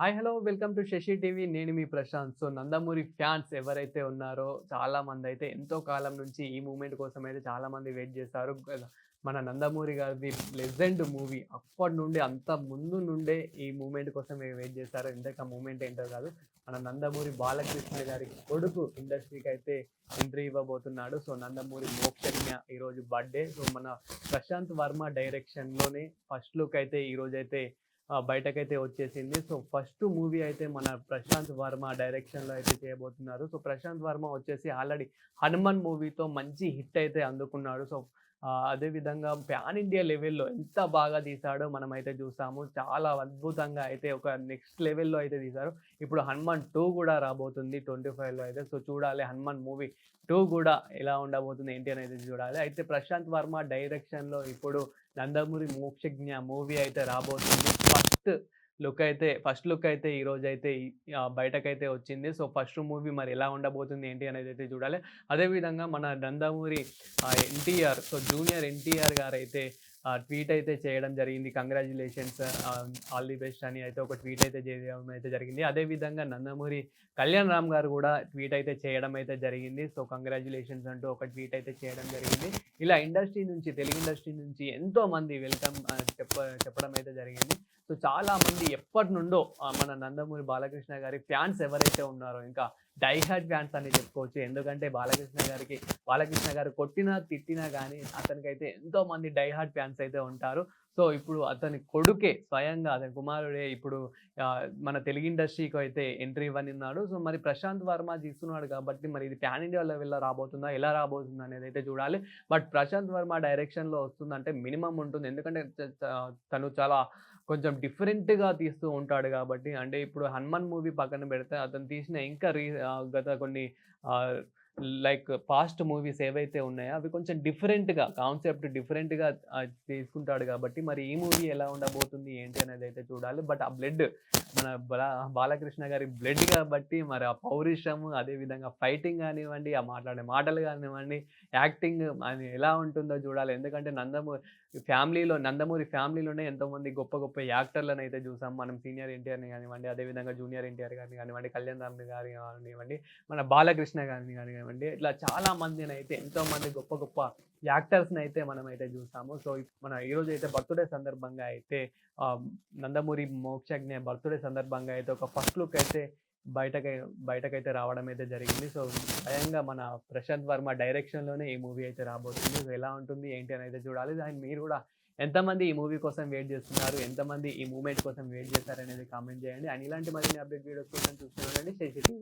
Hi hello welcome to Shashi TV. నేను మీ Prashanth. So Nandamuri fans ఎవరైతే ఉన్నారో చాలామంది అయితే ఎంతో కాలం నుంచి ఈ మూమెంట్ కోసం అయితే చాలామంది వెయిట్ చేస్తారు. మన నందమూరి గారిది లెజెండ్ మూవీ. అప్పటి నుండి అంత ముందు నుండే ఈ మూమెంట్ కోసం వెయిట్ చేస్తారు. ఇంతక ఆ మూమెంట్ ఏంటో కాదు. మన నందమూరి బాలకృష్ణ గారి కొడుకు ఇండస్ట్రీకి అయితే ఎంట్రీ ఇవ్వబోతున్నాడు. సో నందమూరి మోక్షజ్ఞ ఈరోజు బర్త్డే. సో మన ప్రశాంత్ వర్మ డైరెక్షన్లోనే ఫస్ట్ లుక్ అయితే ఈరోజైతే అయితే బయటకైతే వచ్చేసింది. సో ఫస్ట్ మూవీ అయితే మన ప్రశాంత్ వర్మ డైరెక్షన్లో అయితే చేయబోతున్నారు. సో ప్రశాంత్ వర్మ వచ్చేసి ఆల్రెడీ హనుమాన్ మూవీతో మంచి హిట్ అయితే అందుకున్నాడు. సో అదేవిధంగా ప్యాన్ ఇండియా లెవెల్లో ఎంత బాగా తీశాడో మనం అయితే చూసాము. చాలా అద్భుతంగా అయితే ఒక నెక్స్ట్ లెవెల్లో అయితే తీశారు ఇప్పుడు హనుమాన్ టూ కూడా రాబోతుంది ట్వంటీ ఫైవ్లో అయితే. సో చూడాలి హనుమాన్ మూవీ టూ కూడా ఎలా ఉండబోతుంది ఏంటి అనేది చూడాలి. అయితే ప్రశాంత్ వర్మ డైరెక్షన్లో ఇప్పుడు నందమూరి మోక్షజ్ఞ మూవీ అయితే రాబోతుంది. ఫస్ట్ లుక్ అయితే ఫస్ట్ లుక్ అయితే ఈ రోజు అయితే బయటకైతే వచ్చింది. సో ఫస్ట్ మూవీ మరి ఎలా ఉండబోతుంది ఏంటి అనేది అయితే చూడాలి. అదేవిధంగా మన నందమూరి ఎన్టీఆర్ సో జూనియర్ ఎన్టీఆర్ గారు అయితే ట్వీట్ అయితే చేయడం జరిగింది. కంగ్రాచులేషన్స్ ఆల్ ది బెస్ట్ అని అయితే ఒక ట్వీట్ అయితే చేయడం అయితే జరిగింది. అదేవిధంగా నందమూరి కళ్యాణ్ రామ్ గారు కూడా ట్వీట్ అయితే చేయడం అయితే జరిగింది. సో కంగ్రాచులేషన్స్ అంటూ ఒక ట్వీట్ అయితే చేయడం జరిగింది. ఇలా ఇండస్ట్రీ నుంచి తెలుగు ఇండస్ట్రీ నుంచి ఎంతో మంది వెల్కమ్ చెప్ప చెప్పడం అయితే జరిగింది. సో చాలామంది ఎప్పటి నుండో మన నందమూరి బాలకృష్ణ గారి ఫ్యాన్స్ ఎవరైతే ఉన్నారో ఇంకా డై హార్ట్ ఫ్యాన్స్ అని చెప్పుకోవచ్చు. ఎందుకంటే బాలకృష్ణ గారికి బాలకృష్ణ గారు కొట్టినా తిట్టినా కానీ అతనికైతే ఎంతో మంది డైహార్డ్ ఫ్యాన్స్ అయితే ఉంటారు. సో ఇప్పుడు అతని కొడుకే స్వయంగా అతని కుమారుడే ఇప్పుడు మన తెలుగు ఇండస్ట్రీకి అయితే ఎంట్రీ ఇవ్వనున్నాడు. సో మరి ప్రశాంత్ వర్మ తీస్తున్నాడు కాబట్టి మరి ఇది ప్యాన్ ఇండియా లెవెల్లో రాబోతుందా ఎలా రాబోతుందా అనేది అయితే చూడాలి. బట్ ప్రశాంత్ వర్మ డైరెక్షన్లో వస్తుందంటే మినిమం ఉంటుంది. ఎందుకంటే తను చాలా కొంచెం డిఫరెంట్గా తీస్తూ ఉంటాడు కాబట్టి. అంటే ఇప్పుడు హనుమాన్ మూవీ పక్కన పెడితే అతను తీసిన ఇంకా రీ గత కొన్ని లైక్ పాస్ట్ మూవీస్ ఏవైతే ఉన్నాయో అవి కొంచెం డిఫరెంట్గా కాన్సెప్ట్ డిఫరెంట్గా తీసుకుంటాడు కాబట్టి మరి ఈ మూవీ ఎలా ఉండబోతుంది ఏంటి అనేది అయితే చూడాలి. బట్ ఆ బ్లడ్ మన బలా బాలకృష్ణ గారి బ్లడ్ కాబట్టి మరి ఆ పౌరుషం అదేవిధంగా ఫైటింగ్ కానివ్వండి ఆ మాట్లాడే మాటలు కానివ్వండి యాక్టింగ్ అది ఎలా ఉంటుందో చూడాలి. ఎందుకంటే నందమూరి ఫ్యామిలీలో నందమూరి ఫ్యామిలీలోనే ఎంతోమంది గొప్ప గొప్ప యాక్టర్లను అయితే చూసాం. మనం సీనియర్ ఎన్టీఆర్ని కానివ్వండి అదేవిధంగా జూనియర్ ఎన్టీఆర్ గారిని కానివ్వండి కళ్యాణ్ రామ్ గారిని కానివ్వండి మన బాలకృష్ణ గారిని కానివ్వండి ఇట్లా చాలా మందిని అయితే ఎంతో మంది గొప్ప గొప్ప యాక్టర్స్ని అయితే మనం అయితే చూసాము సో మన ఈరోజు అయితే బర్త్డే సందర్భంగా అయితే నందమూరి మోక్షజ్ఞ బర్త్డే సందర్భంగా అయితే ఒక ఫస్ట్ లుక్ అయితే బయటకై బయటకైతే రావడం అయితే జరిగింది. సో స్వయంగా మన ప్రశాంత్ వర్మ డైరెక్షన్లోనే ఈ మూవీ అయితే రాబోతుంది. సో ఎలా ఉంటుంది ఏంటి అని అయితే చూడాలి. అండ్ మీరు కూడా ఎంతమంది ఈ మూవీ కోసం వెయిట్ చేస్తున్నారు ఎంతమంది ఈ మూమెంట్ కోసం వెయిట్ చేస్తారు అనేది కామెంట్ చేయండి. అండ్ ఇలాంటి మరిన్ని అప్డేట్ వీడియోస్ కోసం చూస్తూ ఉండండి. శశి